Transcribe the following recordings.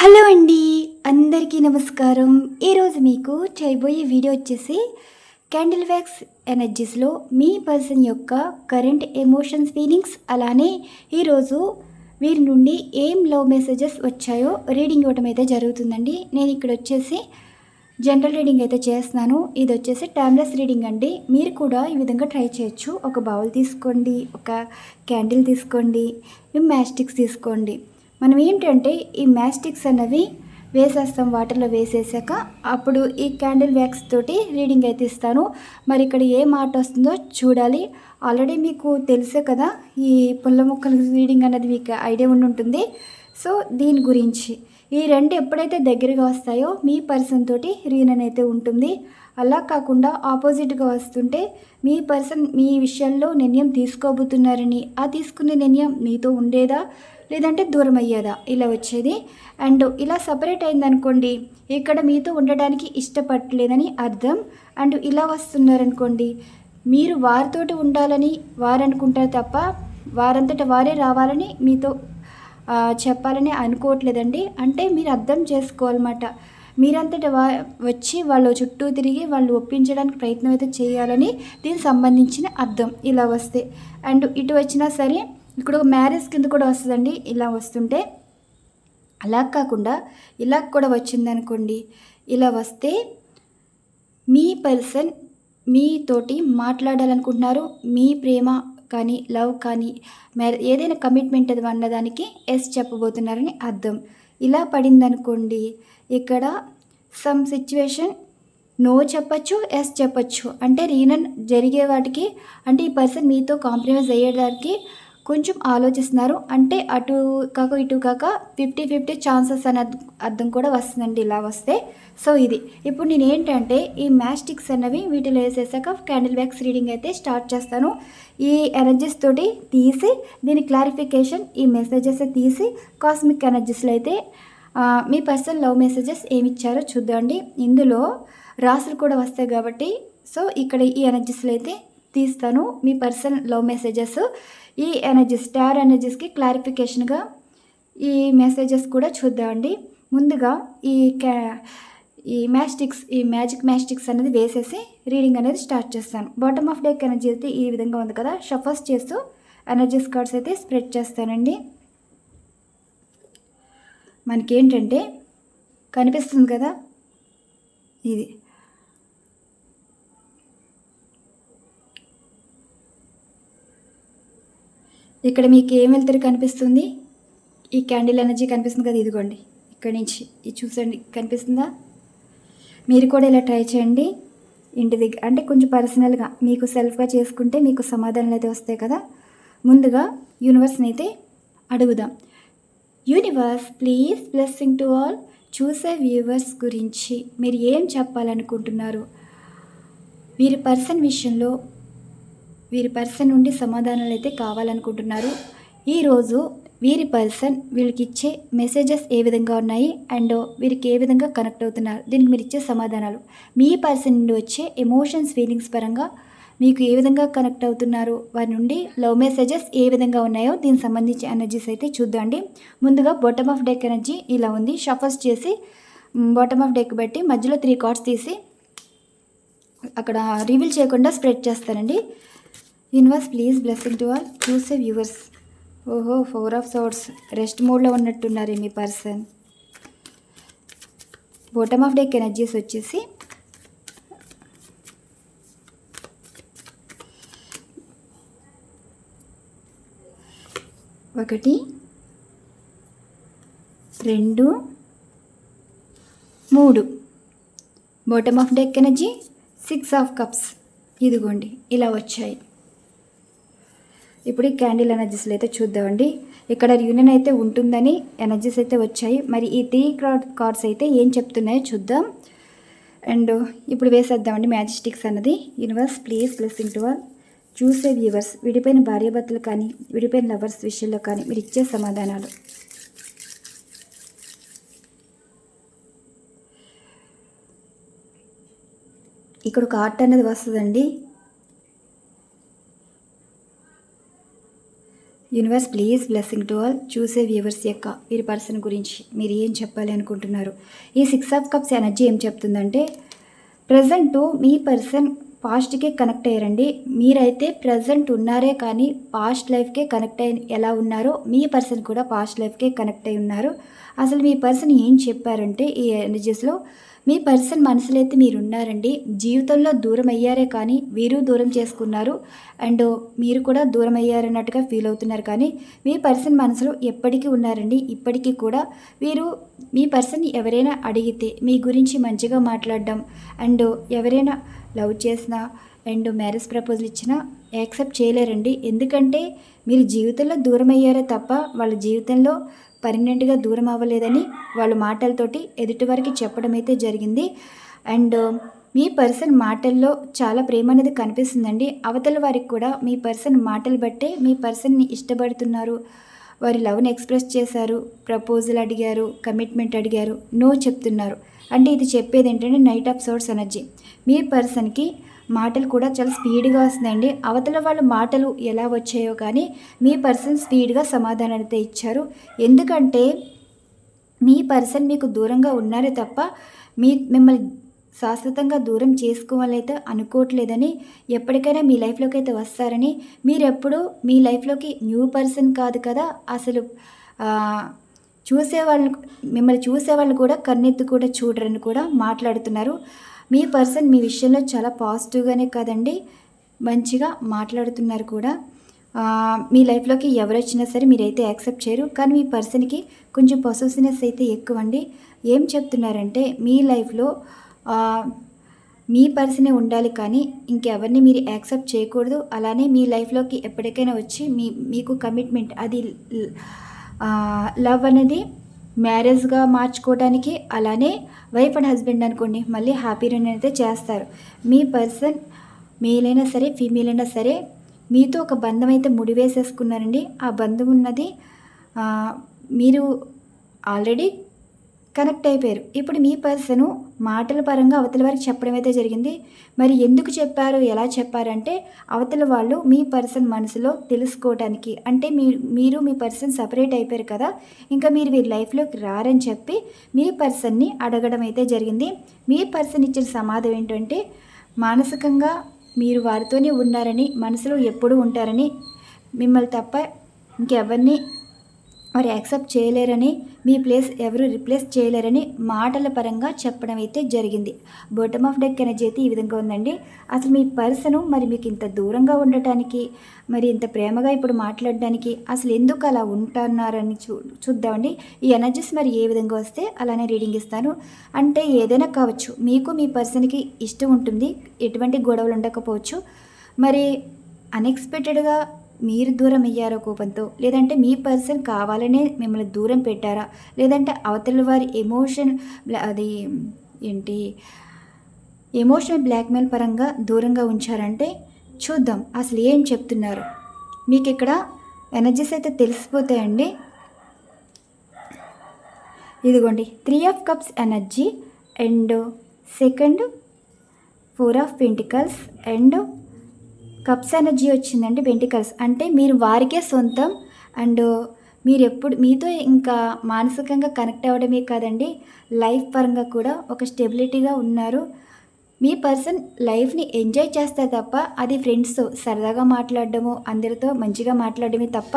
Hello అండి అందరికీ నమస్కారం. ఈరోజు మీకు చేయబోయే వీడియో వచ్చేసి క్యాండిల్ వ్యాక్స్ ఎనర్జీస్లో మీ పర్సన్ యొక్క కరెంట్ ఎమోషన్స్ ఫీలింగ్స్ అలానే ఈరోజు వీరి నుండి ఏం లవ్ మెసేజెస్ వచ్చాయో రీడింగ్ ఇవ్వటం అయితే జరుగుతుందండి. నేను ఇక్కడ వచ్చేసి జనరల్ రీడింగ్ అయితే చేస్తున్నాను. ఇది వచ్చేసి టైమ్లెస్ రీడింగ్ అండి. మీరు కూడా ఈ విధంగా ట్రై చేయొచ్చు. ఒక బౌల్ తీసుకోండి ఒక క్యాండిల్ తీసుకోండి మ్యాస్టిక్స్ తీసుకోండి. మనం ఏంటంటే ఈ మ్యాస్టిక్స్ అన్నవి వేసేస్తాం వాటర్లో వేసేసాక అప్పుడు ఈ క్యాండిల్ వ్యాక్స్ తోటి రీడింగ్ అయితే ఇస్తాను. మరి ఇక్కడ ఏ మాట వస్తుందో చూడాలి. ఆల్రెడీ మీకు తెలుసే కదా ఈ పుల్ల మొక్కల రీడింగ్ అనేది మీకు ఐడియా ఉండి ఉంటుంది. సో దీని గురించి ఈ రెండు ఎప్పుడైతే దగ్గరగా వస్తాయో మీ పర్సన్ తోటి రీనన్ అయితే ఉంటుంది. అలా కాకుండా ఆపోజిట్గా వస్తుంటే మీ పర్సన్ మీ విషయంలో నిర్ణయం తీసుకోబోతున్నారని ఆ తీసుకునే నిర్ణయం మీతో ఉండేదా? లేదంటే దూరం అయ్యేదా? ఇలా వచ్చేది. అండ్ ఇలా సపరేట్ అయిందనుకోండి ఇక్కడ మీతో ఉండడానికి ఇష్టపడలేదని అర్థం. అండ్ ఇలా వస్తున్నారనుకోండి మీరు వారితోటి ఉండాలని వారనుకుంటారు తప్ప వారంతట వారే రావాలని మీతో చెప్పాలని అనుకోవట్లేదండి. అంటే మీరు అర్థం చేసుకోవాలన్నమాట. మీరంతట వా వచ్చి వాళ్ళు చుట్టూ తిరిగి వాళ్ళు ఒప్పించడానికి ప్రయత్నం అయితే చేయాలని దీనికి సంబంధించిన అర్థం ఇలా వస్తే. అండ్ ఇటు వచ్చినా సరే ఇక్కడ ఒక మ్యారేజ్ కింద కూడా వస్తుందండి. ఇలా వస్తుంటే అలా కాకుండా ఇలా కూడా వచ్చిందనుకోండి ఇలా వస్తే మీ పర్సన్ మీతోటి మాట్లాడాలనుకుంటున్నారు మీ ప్రేమ కానీ లవ్ కానీ మ్యారే ఏదైనా కమిట్మెంట్ అది అన్నదానికి ఎస్ చెప్పబోతున్నారని అర్థం. ఇలా పడిందనుకోండి ఇక్కడ సమ్ సిచ్యువేషన్ నో చెప్పచ్చు ఎస్ చెప్పచ్చు. అంటే రీనన్ జరిగే వాటికి అంటే ఈ పర్సన్ మీతో కాంప్రమైజ్ అయ్యేదానికి కొంచెం ఆలోచిస్తున్నారు. అంటే అటు కాక ఇటు కాక ఫిఫ్టీ ఫిఫ్టీ ఛాన్సెస్ అనే అర్థం కూడా వస్తుందండి ఇలా వస్తే. సో ఇది. ఇప్పుడు నేను ఏంటంటే ఈ మ్యాస్టిక్స్ అన్నవి వీటిలో వేసేసాక క్యాండిల్ వ్యాక్స్ రీడింగ్ అయితే స్టార్ట్ చేస్తాను. ఈ ఎనర్జీస్ తోటి తీసి దీని క్లారిఫికేషన్ ఈ మెసేజెస్ తీసి కాస్మిక్ ఎనర్జీస్లో అయితే మీ పర్సన్ లవ్ మెసేజెస్ ఏమి ఇచ్చారో చూద్దామండి. ఇందులో రాసులు కూడా వస్తాయి కాబట్టి సో ఇక్కడ ఈ ఎనర్జీస్లో అయితే తీస్తాను. మీ పర్సన్ లవ్ మెసేజెస్ ఈ ఎనర్జీస్ స్టార్ ఎనర్జీస్కి క్లారిఫికేషన్గా ఈ మెసేజెస్ కూడా చూద్దామండి. ముందుగా ఈ క్యా ఈ మ్యాస్టిక్స్ ఈ మ్యాజిక్ మ్యాస్టిక్స్ అనేది వేసేసి రీడింగ్ అనేది స్టార్ట్ చేస్తాను. బాటమ్ ఆఫ్ డెక్ ఎనర్జీ అయితే ఈ విధంగా ఉంది కదా. షఫర్స్ చేస్తూ ఎనర్జీస్ కార్డ్స్ అయితే స్ప్రెడ్ చేస్తానండి. మనకేంటంటే కనిపిస్తుంది కదా? ఇది. ఇక్కడ మీకు ఏం వెళ్తారు కనిపిస్తుంది? ఈ క్యాండిల్ ఎనర్జీ కనిపిస్తుంది కదా ఇదిగోండి. ఇక్కడ నుంచి ఇది చూసండి కనిపిస్తుందా? మీరు కూడా ఇలా ట్రై చేయండి. ఇంటి దగ్గర అంటే కొంచెం పర్సనల్గా మీకు సెల్ఫ్గా చేసుకుంటే మీకు సమాధానాలు అయితే వస్తాయి కదా. ముందుగా యూనివర్స్ని అయితే అడుగుదాం. Universe please blessing to all. చూసే వ్యూవర్స్ గురించి మీరు ఏం చెప్పాలనుకుంటున్నారు? వీరి పర్సన్ విషయంలో వీరి పర్సన్ నుండి సమాధానాలు అయితే కావాలనుకుంటున్నారు ఈరోజు వీరి పర్సన్ వీళ్ళకి ఇచ్చే మెసేజెస్ ఏ విధంగా ఉన్నాయి? అండ్ వీరికి ఏ విధంగా కనెక్ట్ అవుతున్నారు? దీనికి మీరు ఇచ్చే సమాధానాలు. మీ పర్సన్ నుండి వచ్చే ఎమోషన్స్ ఫీలింగ్స్ పరంగా మీకు ఏ విధంగా కనెక్ట్ అవుతున్నారు? వారి నుండి లవ్ మెసేజెస్ ఏ విధంగా ఉన్నాయో దీనికి సంబంధించి ఎనర్జీస్ అయితే చూద్దాండి ముందుగా బాటమ్ ఆఫ్ డెక్ ఎనర్జీ ఇలా ఉంది. షఫర్స్ చేసి బాటమ్ ఆఫ్ డెక్ బట్టి మధ్యలో త్రీ కార్డ్స్ తీసి అక్కడ రివీల్ చేయకుండా స్ప్రెడ్ చేస్తానండి. Universe please blessing to all చూసే వ్యూవర్స్ ఓహో ఫోర్ ఆఫ్ సోర్స్ రెస్ట్ మోడ్లో ఉన్నట్టున్నారు మీ person bottom of deck energies వచ్చేసి ఒకటి రెండు మూడు. Bottom of deck energy six of cups ఇదిగోండి ఇలా వచ్చాయి. ఇప్పుడు ఈ క్యాండిల్ ఎనర్జీస్లో అయితే చూద్దామండి. ఇక్కడ యూనియన్ అయితే ఉంటుందని ఎనర్జీస్ అయితే వచ్చాయి. మరి ఈ త్రీ కార్డ్స్ అయితే ఏం చెప్తున్నాయో చూద్దాం. అండ్ ఇప్పుడు వేసేద్దామండి మ్యాజిస్టిక్స్ అన్నది. Universe please blessing to all. చూసే వ్యూవర్స్ విడిపోయిన భార్యాభర్తలు కానీ విడిపోయిన లవర్స్ విషయంలో కానీ మీరు ఇచ్చే సమాధానాలు. ఇక్కడ ఒక ఆర్ట్ అనేది వస్తుందండి. Universe please blessing to all. చూసే వ్యూవర్స్ యొక్క వీరి పర్సన్ గురించి మీరు ఏం చెప్పాలి అనుకుంటున్నారు? ఈ సిక్స్ ఆఫ్ కప్స్ ఎనర్జీ ఏం చెప్తుందంటే ప్రజెంట్ మీ పర్సన్ పాస్ట్కే కనెక్ట్ అయ్యారండి. మీరైతే ప్రజెంట్ ఉన్నారే కానీ పాస్ట్ లైఫ్కే కనెక్ట్ అయి ఎలా ఉన్నారో మీ పర్సన్ కూడా పాస్ట్ లైఫ్కే కనెక్ట్ అయి ఉన్నారు. అసలు మీ పర్సన్ ఏం చెప్పారంటే ఈ ఎనర్జీస్లో మీ పర్సన్ మనసులో అయితే మీరు ఉన్నారండి జీవితంలో దూరం అయ్యారే కానీ వీరు దూరం చేసుకున్నారు. అండ్ మీరు కూడా దూరం అయ్యారన్నట్టుగా ఫీల్ అవుతున్నారు. కానీ మీ పర్సన్ మనసులో ఎప్పటికీ ఉన్నారండి. ఇప్పటికీ కూడా వీరు మీ పర్సన్ ఎవరైనా అడిగితే మీ గురించి మంచిగా మాట్లాడడం అండ్ ఎవరైనా లవ్ చేసినా అండ్ మ్యారేజ్ ప్రపోజల్ ఇచ్చినా యాక్సెప్ట్ చేయలేరండి. ఎందుకంటే మీరు జీవితంలో దూరం అయ్యారే తప్ప వాళ్ళ జీవితంలో పర్మనెంట్గా దూరం అవ్వలేదని వాళ్ళ మాటలతోటి ఎదుటివారికి చెప్పడం అయితే జరిగింది. అండ్ మీ పర్సన్ మాటల్లో చాలా ప్రేమ అనేది కనిపిస్తుందండి. అవతల వారికి కూడా మీ పర్సన్ మాటలు బట్టే మీ పర్సన్ని ఇష్టపడుతున్నారు. వారి లవ్ని ఎక్స్ప్రెస్ చేశారు ప్రపోజల్ అడిగారు కమిట్మెంట్ అడిగారు నో చెప్తున్నారు. అంటే ఇది చెప్పేది ఏంటంటే నైట్ ఆఫ్ సోర్స్ ఎనర్జీ. మీ పర్సన్కి మాటలు కూడా చాలా స్పీడ్గా వస్తుందండి అవతల వాళ్ళ మాటలు ఎలా వచ్చాయో కానీ మీ పర్సన్ స్పీడ్గా సమాధానం అయితే ఇచ్చారు. ఎందుకంటే మీ పర్సన్ మీకు దూరంగా ఉన్నారే తప్ప మీ మిమ్మల్ని శాశ్వతంగా దూరం చేసుకోవాలైతే అనుకోవట్లేదని ఎప్పటికైనా మీ లైఫ్లోకి అయితే వస్తారని. మీరెప్పుడు మీ లైఫ్లోకి న్యూ పర్సన్ కాదు కదా అసలు చూసేవాళ్ళు మిమ్మల్ని చూసేవాళ్ళు కూడా కన్నెత్తి కూడా చూడరని కూడా మాట్లాడుతున్నారు. మీ పర్సన్ మీ విషయంలో చాలా పాజిటివ్గానే కదండి మంచిగా మాట్లాడుతున్నారు కూడా. మీ లైఫ్లోకి ఎవరు వచ్చినా సరే మీరైతే యాక్సెప్ట్ చేయరు. కానీ మీ పర్సన్కి కొంచెం పొసెసివ్నెస్ అయితే ఎక్కువ అండి ఏం చెప్తున్నారంటే మీ లైఫ్లో మీ పర్సనే ఉండాలి కానీ ఇంకెవరిని మీరు యాక్సెప్ట్ చేయకూడదు. అలానే మీ లైఫ్లోకి ఎప్పటికైనా వచ్చి మీ మీకు కమిట్మెంట్ అది లవ్ అనేది మ్యారేజ్గా మార్చుకోవడానికి అలానే వైఫ్ అండ్ హస్బెండ్ అనుకోండి మళ్ళీ హ్యాపీ రిన్ అయితే చేస్తారు. మీ పర్సన్ మేల్ అయినా సరే ఫీమేల్ అయినా సరే మీతో ఒక బంధం అయితే ముడివేసేసుకున్నారండి. ఆ బంధం ఉన్నది మీరు ఆల్రెడీ కనెక్ట్ అయిపోయారు. ఇప్పుడు మీ పర్సను మాటల పరంగా అవతల వారికి చెప్పడం అయితే జరిగింది. మరి ఎందుకు చెప్పారు? ఎలా చెప్పారంటే అవతల వాళ్ళు మీ పర్సన్ మనసులో తెలుసుకోవడానికి అంటే మీరు మీరు మీ పర్సన్ సపరేట్ అయిపోయారు కదా ఇంకా మీరు వీరి లైఫ్లోకి రారని చెప్పి మీ పర్సన్ని అడగడం అయితే జరిగింది. మీ పర్సన్ ఇచ్చిన సమాధానం ఏంటంటే మానసికంగా మీరు వారితోనే ఉన్నారని మనసులో ఎప్పుడూ ఉంటారని మిమ్మల్ని తప్ప ఇంకెవరిని వారు యాక్సెప్ట్ చేయలేరని మీ ప్లేస్ ఎవరు రిప్లేస్ చేయలేరని మాటల పరంగా చెప్పడం అయితే జరిగింది. బొటమ్ ఆఫ్ డెక్ ఎనర్జీ అయితే ఈ విధంగా ఉందండి. అసలు మీ పర్సను మరి మీకు ఇంత దూరంగా ఉండటానికి మరి ఇంత ప్రేమగా ఇప్పుడు మాట్లాడడానికి అసలు ఎందుకు అలా ఉంటున్నారని చూ చూద్దామండి. ఈ ఎనర్జీస్ మరి ఏ విధంగా వస్తే అలానే రీడింగ్ ఇస్తాను. అంటే ఏదైనా కావచ్చు మీకు మీ పర్సన్కి ఇష్టం ఉంటుంది ఎటువంటి గొడవలు ఉండకపోవచ్చు. మరి అన్ఎక్స్పెక్టెడ్గా మీరు దూరం అయ్యారో కోపంతో లేదంటే మీ పర్సన్ కావాలనే మిమ్మల్ని దూరం పెట్టారా? లేదంటే అవతల వారి ఎమోషన్ అది ఏంటి? ఎమోషనల్ బ్లాక్మెయిల్ పరంగా దూరంగా ఉంచారంటే చూద్దాం అసలు ఏం చెప్తున్నారు. మీకు ఇక్కడ ఎనర్జీస్ అయితే తెలిసిపోతాయండి. ఇదిగోండి three of cups energy and second four of pentacles and cups energy వచ్చిందండి వెంటికల్స్ అంటే మీరు వారికే సొంతం అండ్ మీరు ఎప్పుడు మీతో ఇంకా మానసికంగా కనెక్ట్ అవ్వడమే కాదండి లైఫ్ పరంగా కూడా ఒక స్టెబిలిటీగా ఉన్నారు. మీ పర్సన్ లైఫ్ని ఎంజాయ్ చేస్తే తప్ప అది ఫ్రెండ్స్తో సరదాగా మాట్లాడడము అందరితో మంచిగా మాట్లాడడమే తప్ప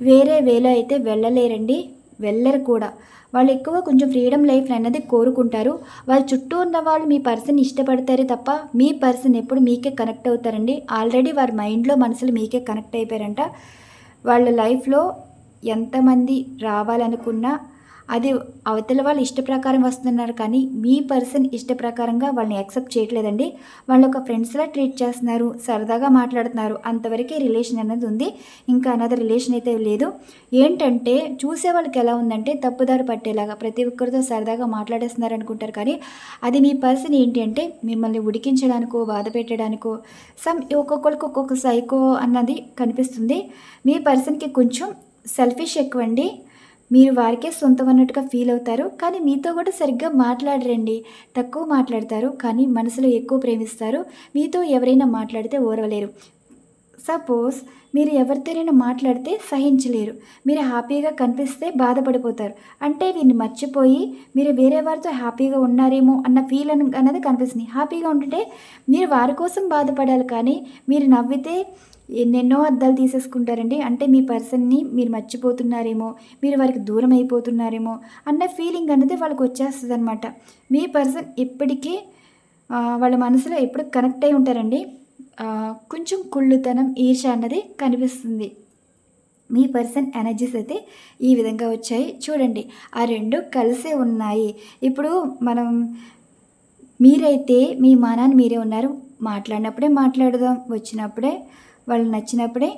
వేరే వేలో అయితే వెళ్ళలేరండి వెళ్ళరు కూడా. వాళ్ళు ఎక్కువ కొంచెం ఫ్రీడమ్ లైఫ్ అనేది కోరుకుంటారు. వాళ్ళ చుట్టూ ఉన్న వాళ్ళు మీ పర్సన్ ఇష్టపడతారే తప్ప మీ పర్సన్ ఎప్పుడు మీకే కనెక్ట్ అవుతారండి. ఆల్రెడీ వారి మైండ్లో మనసులు మీకే కనెక్ట్ అయిపోయారంట. వాళ్ళ లైఫ్లో ఎంతమంది రావాలనుకున్నా అది అవతల వాళ్ళు ఇష్ట ప్రకారం వస్తున్నారు కానీ మీ పర్సన్ ఇష్ట ప్రకారంగా వాళ్ళని యాక్సెప్ట్ చేయట్లేదండి. వాళ్ళు ఒక ఫ్రెండ్స్లా ట్రీట్ చేస్తున్నారు సరదాగా మాట్లాడుతున్నారు అంతవరకే రిలేషన్ అనేది ఉంది. ఇంకా అనదర్ రిలేషన్ అయితే లేదు. ఏంటంటే చూసే వాళ్ళకి ఎలా ఉందంటే తప్పుదారు పట్టేలాగా ప్రతి ఒక్కరితో సరదాగా మాట్లాడేస్తున్నారు అనుకుంటారు కానీ అది మీ పర్సన్ ఏంటి అంటే మిమ్మల్ని ఉడికించడానికో బాధ పెట్టడానికో సమ్ ఒక్కొక్కరికి ఒక్కొక్క సైకో అన్నది కనిపిస్తుంది. మీ పర్సన్కి కొంచెం సెల్ఫిష్ ఎక్కువండి. మీరు వారికే సొంతం అన్నట్టుగా ఫీల్ అవుతారు కానీ మీతో కూడా సరిగ్గా మాట్లాడరండి. తక్కువ మాట్లాడతారు కానీ మనసులో ఎక్కువ ప్రేమిస్తారు. మీతో ఎవరైనా మాట్లాడితే ఓరవలేరు. సపోజ్ మీరు ఎవరితోనైనా మాట్లాడితే సహించలేరు. మీరు హ్యాపీగా కనిపిస్తే బాధపడిపోతారు. అంటే వీరిని మర్చిపోయి మీరు వేరే వారితో హ్యాపీగా ఉన్నారేమో అన్న ఫీల్ అనేది కనిపిస్తుంది. హ్యాపీగా ఉంటుంటే మీరు వారి కోసం బాధపడాలి కానీ మీరు నవ్వితే ఎన్నెన్నో అద్దాలు తీసేసుకుంటారండి. అంటే మీ పర్సన్ని మీరు మర్చిపోతున్నారేమో మీరు వారికి దూరం అయిపోతున్నారేమో అన్న ఫీలింగ్ అనేది వాళ్ళకి వచ్చేస్తుంది అనమాట మీ పర్సన్ ఎప్పటికీ వాళ్ళ మనసులో ఎప్పుడు కనెక్ట్ అయి ఉంటారండి. కొంచెం కుళ్ళుతనం ఈర్ష అన్నది కనిపిస్తుంది. మీ పర్సన్ ఎనర్జీస్ అయితే ఈ విధంగా వచ్చాయి. చూడండి ఆ రెండు కలిసే ఉన్నాయి. ఇప్పుడు మనం మీరైతే మీ మానాన్ని మీరే ఉన్నారు. మాట్లాడినప్పుడే మాట్లాడదాం వచ్చినప్పుడే వాళ్ళు నచ్చినప్పుడే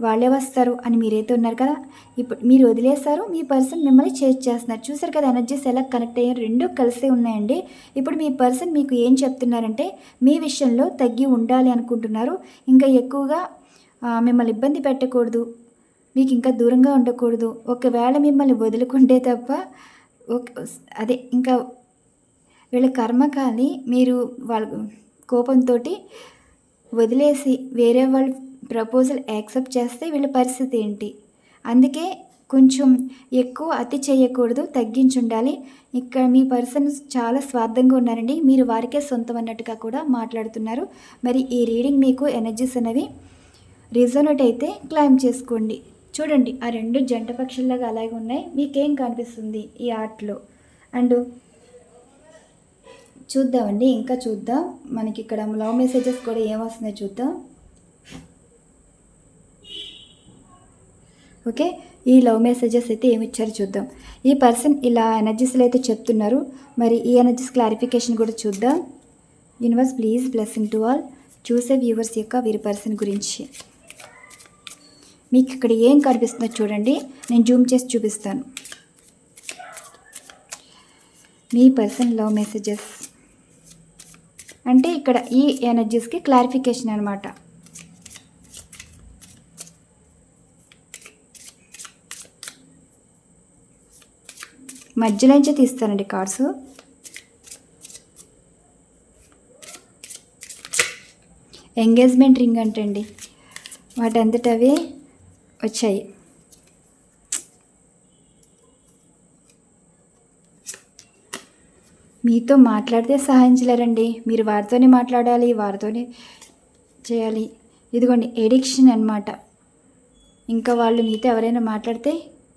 వాళ్ళే వస్తారు అని మీరైతే ఉన్నారు కదా. ఇప్పుడు మీరు వదిలేస్తారు మీ పర్సన్ మిమ్మల్ని చేజ్ చేస్తున్నారు. చూసారు కదా ఎనర్జీస్ ఎలా కనెక్ట్ అయ్యారు? రెండు కలిసే ఉన్నాయండి. ఇప్పుడు మీ పర్సన్ మీకు ఏం చెప్తున్నారంటే మీ విషయంలో తగ్గి ఉండాలి అనుకుంటున్నారు. ఇంకా ఎక్కువగా మిమ్మల్ని ఇబ్బంది పెట్టకూడదు. మీకు ఇంకా దూరంగా ఉండకూడదు. ఒకవేళ మిమ్మల్ని వదులుకుంటే తప్ప అదే ఇంకా వీళ్ళ కర్మకాలి మీరు వాళ్ళ కోపంతో వదిలేసి వేరే వాళ్ళు ప్రపోజల్ యాక్సెప్ట్ చేస్తే వీళ్ళ పరిస్థితి ఏంటి? అందుకే కొంచెం ఎక్కువ అతి చేయకూడదు తగ్గించి ఉండాలి ఇక్కడ మీ పర్సన్ చాలా స్వార్థంగా ఉన్నారండి. మీరు వారికే సొంతం అన్నట్టుగా కూడా మాట్లాడుతున్నారు. మరి ఈ రీడింగ్ మీకు ఎనర్జీస్ అనేవి రిజోనట్ అయితే క్లైమ్ చేసుకోండి. చూడండి ఆ రెండు జంట పక్షుల్లాగా అలాగే ఉన్నాయి. మీకేం కనిపిస్తుంది ఈ ఆర్ట్లో? అండ్ చూద్దామండి ఇంకా చూద్దాం. మనకి ఇక్కడ లవ్ మెసేజెస్ కూడా ఏమొస్తున్నాయో చూద్దాం. ఓకే ఈ లవ్ మెసేజెస్ అయితే ఏమి ఇచ్చారో చూద్దాం. ఈ పర్సన్ ఇలా ఎనర్జీస్లో అయితే చెప్తున్నారు. మరి ఈ ఎనర్జీస్ క్లారిఫికేషన్ కూడా చూద్దాం. Universe please blessing to all చూసే వ్యూవర్స్ యొక్క వీరి పర్సన్ గురించి. మీకు ఇక్కడ ఏం కనిపిస్తుందో చూడండి. నేను జూమ్ చేసి చూపిస్తాను. మీ పర్సన్ లవ్ మెసేజెస్ అంటే ఇక్కడ ఈ ఎనర్జీస్కి క్లారిఫికేషన్ అనమాట మధ్యలోంచే తీస్తానండి కార్డ్స్. ఎంగేజ్మెంట్ రింగ్ అంటండి. వాటంతటవే వచ్చాయి. మీతో మాట్లాడితే సహాయించలేరండి. మీరు వారితోనే మాట్లాడాలి వారితోనే చేయాలి. ఇదిగోండి ఎడిక్షన్ అన్నమాట. ఇంకా వాళ్ళు మీతో ఎవరైనా మాట్లాడితే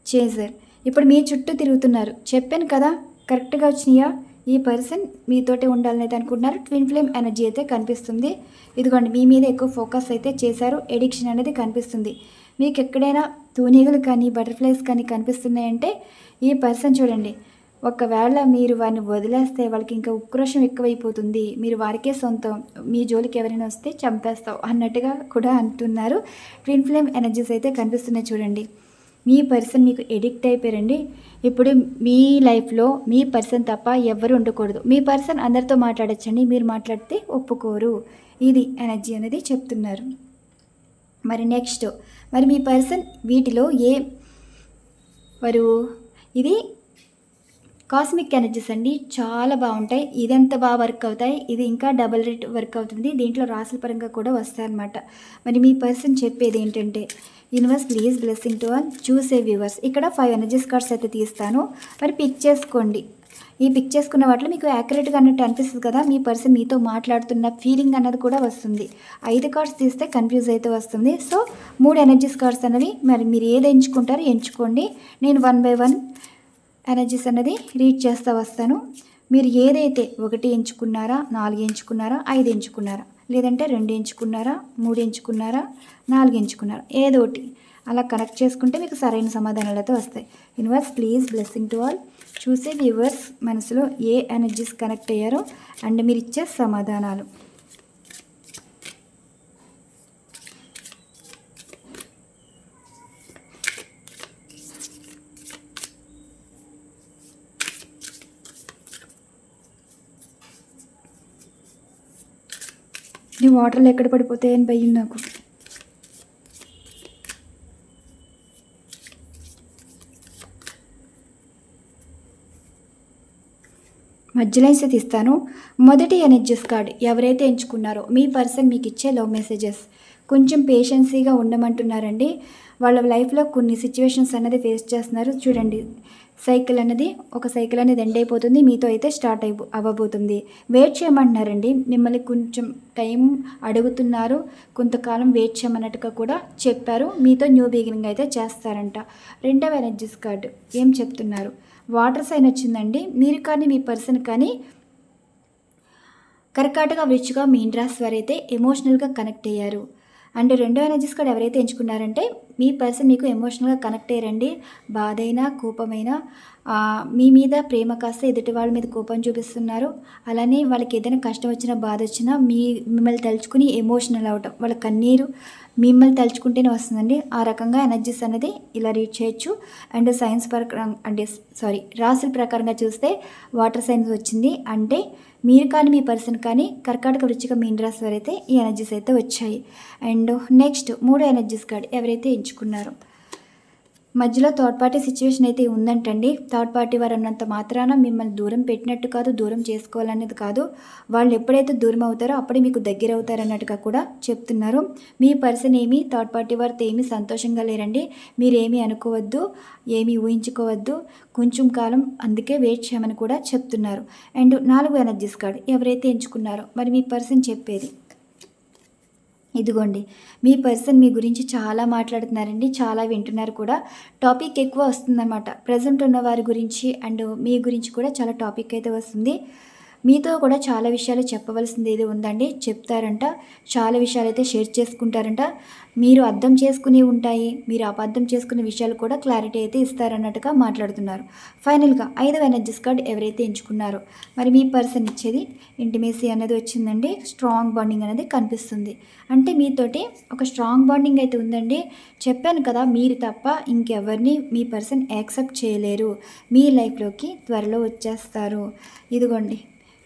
చేశారు ఇప్పుడు మీ చుట్టూ తిరుగుతున్నారు. చెప్పాను కదా కరెక్ట్గా వచ్చినాయా? ఈ పర్సన్ మీతోటే ఉండాలని అయితే అనుకుంటున్నారు. ట్విన్ ఫ్లేమ్ ఎనర్జీ అయితే కనిపిస్తుంది. ఇదిగోండి మీ మీద ఎక్కువ ఫోకస్ అయితే చేశారు. ఎడిక్షన్ అనేది కనిపిస్తుంది. మీకు ఎక్కడైనా తూనీగలు కానీ బటర్ఫ్లైస్ కానీ కనిపిస్తున్నాయంటే ఈ పర్సన్ చూడండి. ఒకవేళ మీరు వారిని వదిలేస్తే వాళ్ళకి ఇంకా ఉక్రోషం ఎక్కువైపోతుంది. మీరు వారికే సొంతం. మీ జోలికి ఎవరైనా వస్తే చంపేస్తావు అన్నట్టుగా కూడా అంటున్నారు. ట్విన్ ఫ్లేమ్ ఎనర్జీస్ అయితే కనిపిస్తున్నాయి చూడండి. మీ పర్సన్ మీకు ఎడిక్ట్ అయిపోయారండి. ఇప్పుడు మీ లైఫ్లో మీ పర్సన్ తప్ప ఎవరు ఉండకూడదు. మీ పర్సన్ అందరితో మాట్లాడచ్చండి. మీరు మాట్లాడితే ఒప్పుకోరు. ఇది ఎనర్జీ అనేది చెప్తున్నారు. మరి నెక్స్ట్ మరి మీ పర్సన్ వీటిలో ఏ వారు ఇది కాస్మిక్ ఎనర్జీస్ అండి చాలా బాగుంటాయి. ఇదెంత బాగా వర్క్ అవుతాయి? ఇది ఇంకా డబుల్ రేట్ వర్క్ అవుతుంది. దీంట్లో రాసుల పరంగా కూడా వస్తాయన్నమాట. మరి మీ పర్సన్ చెప్పేది ఏంటంటే universe please blessing to all చూసే వ్యూవర్స్ ఇక్కడ ఫైవ్ ఎనర్జీస్ కార్డ్స్ అయితే తీస్తాను. మరి పిక్ చేసుకోండి. ఈ పిక్ చేసుకున్న వాటిలో మీకు యాక్యురేట్గా అన్నట్టు అనిపిస్తుంది కదా? మీ పర్సన్ మీతో మాట్లాడుతున్న ఫీలింగ్ అన్నది కూడా వస్తుంది. ఐదు కార్డ్స్ తీస్తే కన్ఫ్యూజ్ అయితే వస్తుంది. సో మూడు ఎనర్జీస్ కార్డ్స్ అనేవి మరి మీరు ఏది ఎంచుకుంటారో ఎంచుకోండి. నేను వన్ బై వన్ ఎనర్జీస్ అనేది రీచ్ చేస్తూ వస్తాను. మీరు ఏదైతే ఒకటి ఎంచుకున్నారా నాలుగు ఎంచుకున్నారా ఐదు ఎంచుకున్నారా లేదంటే రెండు ఎంచుకున్నారా మూడు ఎంచుకున్నారా నాలుగు ఎంచుకున్నారా ఏదో ఒకటి అలా కనెక్ట్ చేసుకుంటే మీకు సరైన సమాధానాలు అయితే వస్తాయి. Universe please blessing to all చూసే వ్యూవర్స్ మనసులో ఏ ఎనర్జీస్ కనెక్ట్ అయ్యారో అండ్ మీరు ఇచ్చే సమాధానాలు. ఈ వాటర్లో ఎక్కడ పడిపోతాయని భయం నాకు. మధ్యలో అయితే తీస్తాను. మొదటి ఎనర్జీస్ కార్డ్ ఎవరైతే ఎంచుకున్నారో మీ పర్సన్ మీకు ఇచ్చే లవ్ మెసేజెస్. కొంచెం పేషెన్సీగా ఉండమంటున్నారండి. వాళ్ళ లైఫ్లో కొన్ని సిచ్యువేషన్స్ అనేది ఫేస్ చేస్తున్నారు. చూడండి. సైకిల్ అనేది ఒక సైకిల్ అనేది ఎండ్ అయిపోతుంది మీతో అయితే స్టార్ట్ అయిపో అవ్వబోతుంది. వెయిట్ చేయమంటున్నారండి. మిమ్మల్ని కొంచెం టైం అడుగుతున్నారు కొంతకాలం వెయిట్ చేయమన్నట్టుగా కూడా చెప్పారు. మీతో న్యూ బిగినింగ్ అయితే చేస్తారంట. రెండవ ఎనర్జీస్ కార్డు ఏం చెప్తున్నారు? వాటర్ సైన్ వచ్చిందండి. మీరు కానీ మీ పర్సన్ కానీ కర్కాటక వృచ్చిగా మీన్ రాశి వారైతే ఎమోషనల్గా కనెక్ట్ అయ్యారు. అండ్ రెండో ఎనర్జీస్ కూడా ఎవరైతే ఎంచుకున్నారంటే మీ పర్సన్ మీకు ఎమోషనల్గా కనెక్ట్ అయ్యారండి. బాధైనా అయినా కోపమైనా మీ మీద ప్రేమ కాస్త ఎదుటి వాళ్ళ మీద కోపం చూపిస్తున్నారు. అలానే వాళ్ళకి ఏదైనా కష్టం వచ్చినా బాధ వచ్చినా మీ మిమ్మల్ని తలుచుకుని ఎమోషనల్ అవటం వాళ్ళ కన్నీరు మిమ్మల్ని తలుచుకుంటేనే వస్తుందండి. ఆ రకంగా ఎనర్జీస్ అనేది ఇలా రీడ్ చేయొచ్చు. అండ్ సైన్స్ ప్రకారం అంటే సారీ రాసుల ప్రకారంగా చూస్తే వాటర్ సైన్స్ వచ్చింది. అంటే మీరు కానీ మీ పర్సన్ కానీ కర్కాటక వృచ్చిక మీన్ రాశి వారైతే ఈ ఎనర్జీస్ అయితే వచ్చాయి. అండ్ నెక్స్ట్ మూడో ఎనర్జీస్ కార్డ్ ఎవరైతే ఎంచుకున్నారో మధ్యలో థర్డ్ పార్టీ సిచ్యువేషన్ అయితే ఉందంటండి. థర్డ్ పార్టీ వారు అన్నంత మాత్రాన మిమ్మల్ని దూరం పెట్టినట్టు కాదు దూరం చేసుకోవాలనేది కాదు. వాళ్ళు ఎప్పుడైతే దూరం అవుతారో అప్పుడే మీకు దగ్గర అవుతారు అన్నట్టుగా కూడా చెప్తున్నారు. మీ పర్సన్ ఏమి థర్డ్ పార్టీ వారితో ఏమీ సంతోషంగా లేరండి. మీరేమీ అనుకోవద్దు ఏమీ ఊహించుకోవద్దు. కొంచెం కాలం అందుకే వెయిట్ చేయమని కూడా చెప్తున్నారు. అండ్ నాలుగు ఎనర్జీస్ కార్డ్ ఎవరైతే ఎంచుకున్నారో మరి మీ పర్సన్ చెప్పేది? ఇదిగోండి మీ పర్సన్ మీ గురించి చాలా మాట్లాడుతున్నారండి చాలా వింటున్నారు కూడా. టాపిక్ ఎక్కువ వస్తుందన్నమాట. ప్రజెంట్ ఉన్న వారి గురించి అండ్ మీ గురించి కూడా చాలా టాపిక్ అయితే వస్తుంది. మీతో కూడా చాలా విషయాలు చెప్పవలసింది ఏది ఉందండి. చెప్తారంట. చాలా విషయాలు అయితే షేర్ చేసుకుంటారంట. మీరు అర్థం చేసుకుని ఉంటాయి. మీరు అబద్ధం చేసుకునే విషయాలు కూడా క్లారిటీ అయితే ఇస్తారన్నట్టుగా మాట్లాడుతున్నారు. ఫైనల్గా ఐదవ ఎనర్జీస్ కార్డ్ ఎవరైతే ఎంచుకున్నారో మరి మీ పర్సన్ ఇచ్చేది ఇంటిమేసీ అనేది వచ్చిందండి. స్ట్రాంగ్ బాండింగ్ అనేది కనిపిస్తుంది. అంటే మీతోటి ఒక స్ట్రాంగ్ బాండింగ్ అయితే ఉందండి. చెప్పాను కదా మీరు తప్ప ఇంకెవరిని మీ పర్సన్ యాక్సెప్ట్ చేయలేరు. మీ లైఫ్లోకి త్వరలో వచ్చేస్తారు. ఇదిగోండి.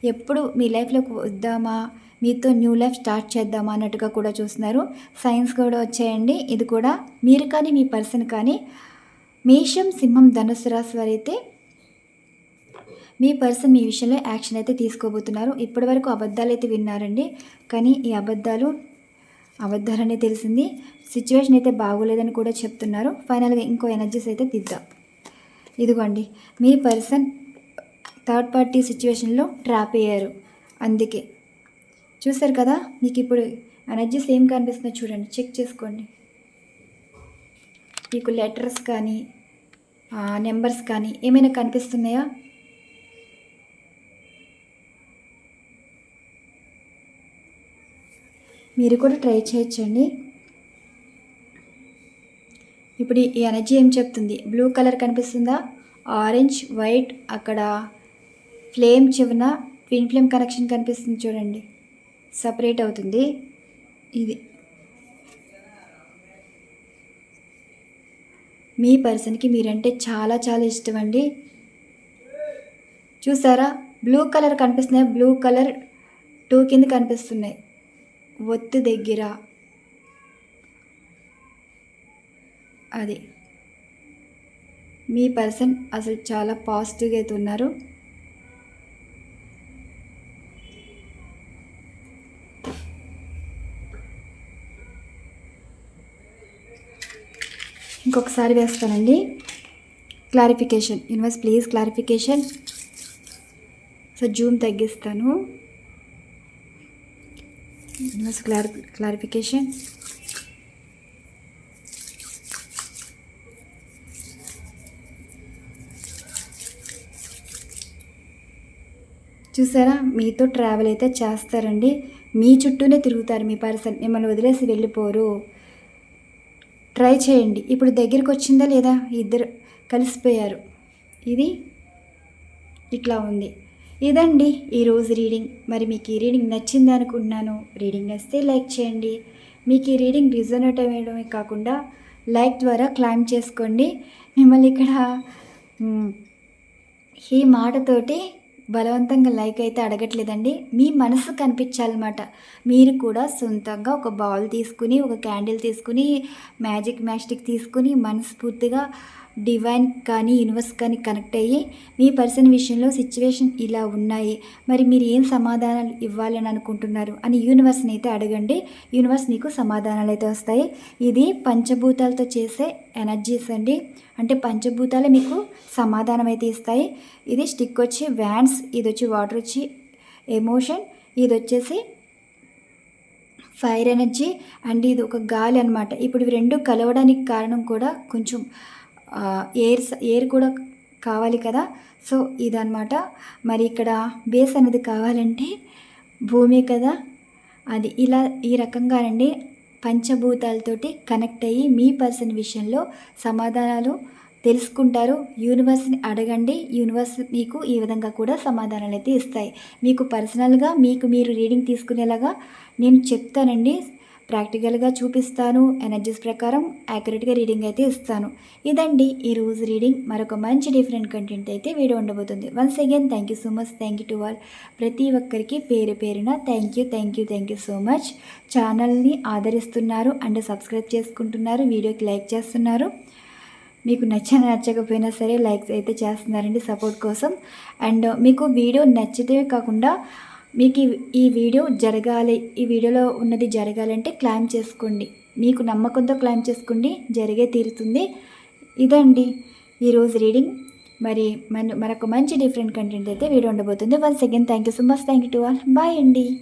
ఎప్పుడు మీ లైఫ్లోకి వద్దామా? మీతో న్యూ లైఫ్ స్టార్ట్ చేద్దామా అన్నట్టుగా కూడా చూస్తున్నారు. సైన్స్ కూడా వచ్చాయండి. ఇది కూడా మీరు కానీ మీ పర్సన్ కానీ. మేషం సింహం ధనుసు రాశి వారైతే మీ పర్సన్ మీ విషయంలో యాక్షన్ అయితే తీసుకోబోతున్నారు. ఇప్పటివరకు అబద్ధాలు అయితే విన్నారండి. కానీ ఈ అబద్ధాలు అబద్ధాలనే తెలిసింది. సిచ్యువేషన్ అయితే బాగోలేదని కూడా చెప్తున్నారు. ఫైనల్గా ఇంకో ఎనర్జీస్ అయితే తీద్దాం. ఇదిగోండి. మీ పర్సన్ థర్డ్ పార్టీ సిచ్యువేషన్లో ట్రాప్ అయ్యారు. అందుకే. చూసారు కదా మీకు ఇప్పుడు ఎనర్జీస్ ఏం కనిపిస్తుందో చూడండి చెక్ చేసుకోండి. మీకు లెటర్స్ కానీ నెంబర్స్ కానీ ఏమైనా కనిపిస్తున్నాయా? మీరు కూడా ట్రై చేయొచ్చండి. ఇప్పుడు ఈ ఎనర్జీ ఏం చెప్తుంది? బ్లూ కలర్ కనిపిస్తుందా? ఆరెంజ్ వైట్ అక్కడ ఫ్లేమ్ చివన ట్విన్ ఫ్లేమ్ కనెక్షన్ కనిపిస్తుంది చూడండి. సపరేట్ అవుతుంది. ఇది. మీ పర్సన్కి మీరంటే చాలా చాలా ఇష్టం అండి. చూసారా? బ్లూ కలర్ కనిపిస్తున్నాయి. బ్లూ కలర్ టూ కింద కనిపిస్తున్నాయి. ఒత్తు దగ్గర. అది. మీ పర్సన్ అసలు చాలా పాజిటివ్గా అయితే ఉన్నారు. ఇంకొకసారి వేస్తానండి. Clarification universe please clarification so zoom తగ్గిస్తాను. యూనివర్స్ క్లారి క్లారిఫికేషన్ చూసారా? మీతో ట్రావెల్ అయితే చేస్తారండి. మీ చుట్టూనే తిరుగుతారు మీ పర్సన్ మిమ్మల్ని వదిలేసి వెళ్ళిపోరు. ట్రై చేయండి. ఇప్పుడు దగ్గరికి వచ్చిందా లేదా? ఇద్దరు కలిసిపోయారు. ఇది ఇట్లా ఉంది. ఇదండి ఈరోజు రీడింగ్. మరి మీకు ఈ రీడింగ్ నచ్చింది అనుకుంటున్నాను. రీడింగ్ నచ్చితే లైక్ చేయండి. మీకు ఈ రీడింగ్ రిజనేట్ అయ్యడమే కాకుండా లైక్ ద్వారా క్లైమ్ చేసుకోండి. మిమ్మల్ని ఇక్కడ ఈ మాటతోటి బలవంతంగా లైక్ అయితే అడగట్లేదండి. మీ మనసు కనిపించాలన్నమాట. మీరు కూడా సొంతంగా ఒక బౌల్ తీసుకుని ఒక క్యాండిల్ తీసుకుని మ్యాజిక్ మ్యాస్టిక్ తీసుకుని మనస్ఫూర్తిగా డివైన్ కానీ యూనివర్స్ కానీ కనెక్ట్ అయ్యి మీ పర్సన్ విషయంలో సిచ్యువేషన్ ఇలా ఉన్నాయి. మరి మీరు ఏం సమాధానాలు ఇవ్వాలని అనుకుంటున్నారు? అని యూనివర్స్ని అయితే అడగండి. యూనివర్స్ మీకు సమాధానాలు అయితే వస్తాయి. ఇది పంచభూతాలతో చేసే ఎనర్జీస్ అండి. అంటే పంచభూతాలు మీకు సమాధానం అయితే ఇస్తాయి. ఇది స్టిక్ వచ్చి వ్యాన్స్ ఇది వచ్చి వాటర్ వచ్చి ఎమోషన్ ఇది వచ్చేసి ఫైర్ ఎనర్జీ అండ్ ఇది ఒక గాలి అనమాట ఇప్పుడు ఇవి రెండు కలవడానికి కారణం కూడా కొంచెం ఎయిర్ ఎయిర్ కూడా కావాలి కదా? సో ఇదనమాట మరి ఇక్కడ బేస్ అనేది కావాలంటే భూమి కదా? అది ఇలా ఈ రకంగానండి పంచభూతాలతోటి కనెక్ట్ అయ్యి మీ పర్సన్ విషయంలో సమాధానాలు తెలుసుకుంటారు. యూనివర్స్ని అడగండి. యూనివర్స్ మీకు ఈ విధంగా కూడా సమాధానాలు అయితే ఇస్తాయి. మీకు పర్సనల్గా మీకు మీరు రీడింగ్ తీసుకునేలాగా నేను చెప్తానండి. ప్రాక్టికల్గా చూపిస్తాను. ఎనర్జీస్ ప్రకారం యాక్యురేట్గా రీడింగ్ అయితే ఇస్తాను. ఇదండి ఈ రోజు రీడింగ్. మరొక మంచి డిఫరెంట్ కంటెంట్ అయితే వీడియో ఉండబోతుంది. Once again thank you so much. Thank you to all. ప్రతి ఒక్కరికి పేరు పేరున thank you thank you thank you so much. ఛానల్ని ఆదరిస్తున్నారు అండ్ సబ్స్క్రైబ్ చేసుకుంటున్నారు. వీడియోకి లైక్ చేస్తున్నారు. మీకు నచ్చిన నచ్చకపోయినా సరే లైక్స్ అయితే చేస్తున్నారండి సపోర్ట్ కోసం. అండ్ మీకు వీడియో నచ్చితే కాకుండా మీకు ఈ- వీడియో జరగాలి. ఈ వీడియోలో ఉన్నది జరగాలంటే క్లైమ్ చేసుకోండి. మీకు నమ్మకంతో క్లైమ్ చేసుకోండి జరిగే తీరుతుంది. ఇదండి ఈరోజు రీడింగ్. మరి మన మరొక మంచి డిఫరెంట్ కంటెంట్ అయితే వీడియో ఉండబోతుంది. Once again thank you so much thank you to all bye అండి.